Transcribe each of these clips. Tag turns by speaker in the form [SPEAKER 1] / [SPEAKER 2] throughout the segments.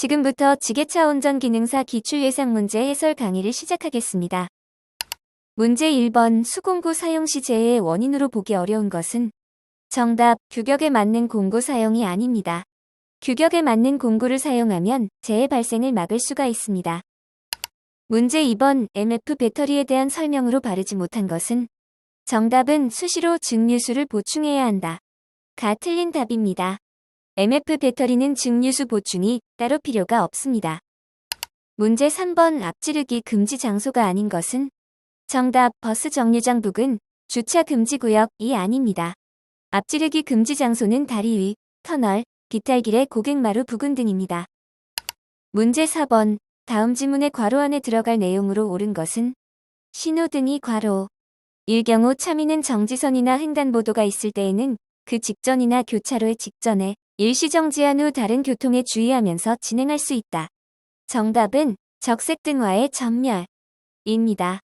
[SPEAKER 1] 지금부터 지게차 운전 기능사 기출 예상 문제 해설 강의를 시작하겠습니다. 문제 1번 수공구 사용 시 재해의 원인으로 보기 어려운 것은 정답 규격에 맞는 공구 사용이 아닙니다. 규격에 맞는 공구를 사용하면 재해 발생을 막을 수가 있습니다. 문제 2번 MF 배터리에 대한 설명으로 바르지 못한 것은 정답은 수시로 증류수를 보충해야 한다. 가 틀린 답입니다. MF 배터리는 증류수 보충이 따로 필요가 없습니다. 문제 3번 앞지르기 금지 장소가 아닌 것은 정답 버스 정류장 부근 주차 금지 구역이 아닙니다. 앞지르기 금지 장소는 다리 위, 터널, 비탈길의 고객마루 부근 등입니다. 문제 4번 다음 지문의 괄호 안에 들어갈 내용으로 옳은 것은 신호등이 괄호 일 경우 차미는 정지선이나 횡단보도가 있을 때에는 그 직전이나 교차로의 직전에 일시정지한 후 다른 교통에 주의하면서 진행할 수 있다. 정답은 적색등화의 전멸입니다.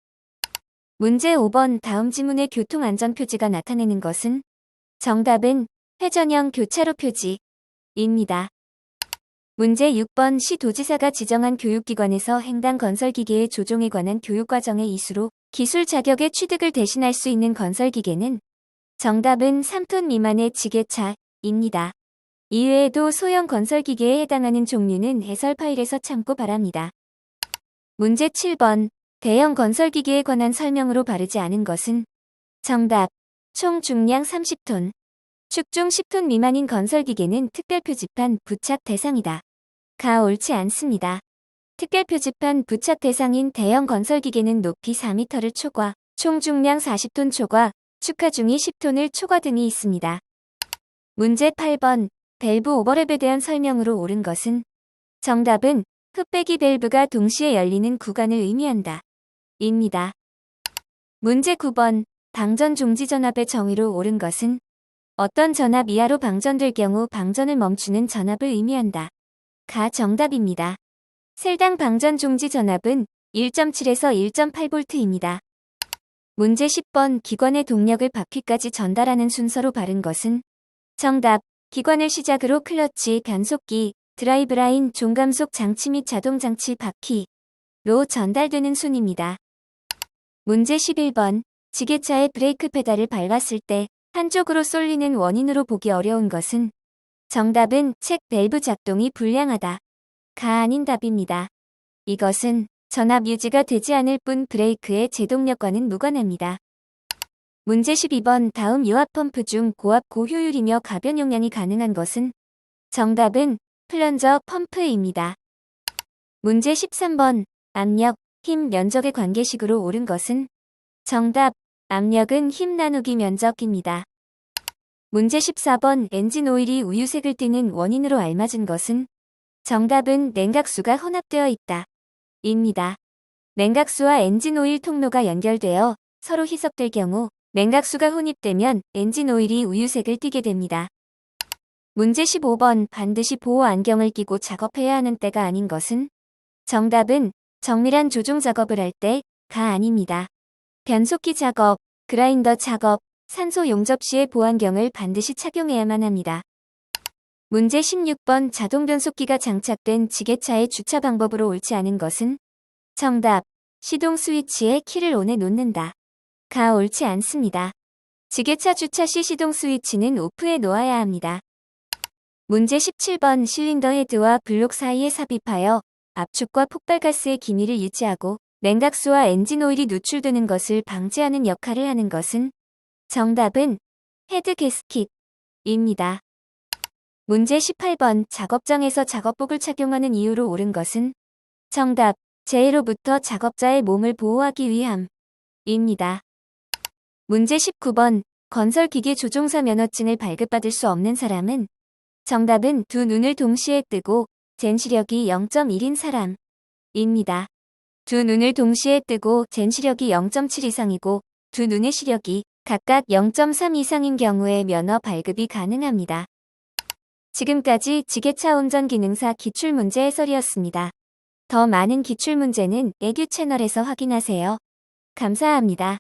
[SPEAKER 1] 문제 5번 다음 지문의 교통안전표지가 나타내는 것은 정답은 회전형 교차로 표지입니다. 문제 6번 시 도지사가 지정한 교육기관에서 횡단 건설기계의 조종에 관한 교육과정의 이수로 기술 자격의 취득을 대신할 수 있는 건설기계는 정답은 3톤 미만의 지게차입니다. 이외에도 소형 건설기계에 해당하는 종류는 해설 파일에서 참고 바랍니다. 문제 7번 대형 건설기계에 관한 설명으로 바르지 않은 것은 정답 총 중량 30톤 축중 10톤 미만인 건설기계는 특별 표지판 부착 대상이다. 가 옳지 않습니다. 특별 표지판 부착 대상인 대형 건설기계는 높이 4m를 초과, 총 중량 40톤 초과, 축하 중이 10톤을 초과 등이 있습니다. 문제 8번 밸브 오버랩에 대한 설명으로 옳은 것은 정답은 흡배기 밸브가 동시에 열리는 구간을 의미한다. 입니다. 문제 9번 방전 종지 전압의 정의로 옳은 것은 어떤 전압 이하로 방전될 경우 방전을 멈추는 전압을 의미한다. 가 정답입니다. 셀당 방전 종지 전압은 1.7에서 1.8V입니다. 문제 10번 기관의 동력을 바퀴까지 전달하는 순서로 바른 것은 정답 기관을 시작으로 클러치, 변속기, 드라이브라인, 종감속 장치 및 자동장치 바퀴로 전달되는 순입니다. 문제 11번 지게차의 브레이크 페달을 밟았을 때 한쪽으로 쏠리는 원인으로 보기 어려운 것은 정답은 책 밸브 작동이 불량하다. 가 아닌 답입니다. 이것은 전압 유지가 되지 않을 뿐 브레이크의 제동력과는 무관합니다. 문제 12번 다음 유압 펌프 중 고압 고효율이며 가변 용량이 가능한 것은 정답은 플런저 펌프입니다. 문제 13번 압력, 힘, 면적의 관계식으로 옳은 것은 정답 압력은 힘 나누기 면적입니다. 문제 14번 엔진 오일이 우유색을 띠는 원인으로 알맞은 것은 정답은 냉각수가 혼합되어 있다. 입니다. 냉각수와 엔진 오일 통로가 연결되어 서로 희석될 경우 냉각수가 혼입되면 엔진 오일이 우유색을 띠게 됩니다. 문제 15번 반드시 보호 안경을 끼고 작업해야 하는 때가 아닌 것은 정답은 정밀한 조종 작업을 할 때가 아닙니다. 변속기 작업, 그라인더 작업, 산소 용접 시에 보안경을 반드시 착용해야만 합니다. 문제 16번 자동 변속기가 장착된 지게차의 주차 방법으로 옳지 않은 것은 정답 시동 스위치에 키를 온에 놓는다. 가 옳지 않습니다. 지게차 주차 시 시동 스위치는 오프에 놓아야 합니다. 문제 17번 실린더 헤드와 블록 사이에 삽입하여 압축과 폭발가스의 기미를 유지하고 냉각수와 엔진 오일이 누출되는 것을 방지하는 역할을 하는 것은 정답은 헤드 게스킷입니다. 문제 18번 작업장에서 작업복을 착용하는 이유로 옳은 것은 정답 재해로부터 작업자의 몸을 보호하기 위함입니다. 문제 19번 건설기계 조종사 면허증을 발급받을 수 없는 사람은 정답은 두 눈을 동시에 뜨고 젠 시력이 0.1인 사람입니다. 두 눈을 동시에 뜨고 젠 시력이 0.7 이상이고 두 눈의 시력이 각각 0.3 이상인 경우에 면허 발급이 가능합니다. 지금까지 지게차 운전 기능사 기출문제 해설이었습니다. 더 많은 기출문제는 애규 채널에서 확인하세요. 감사합니다.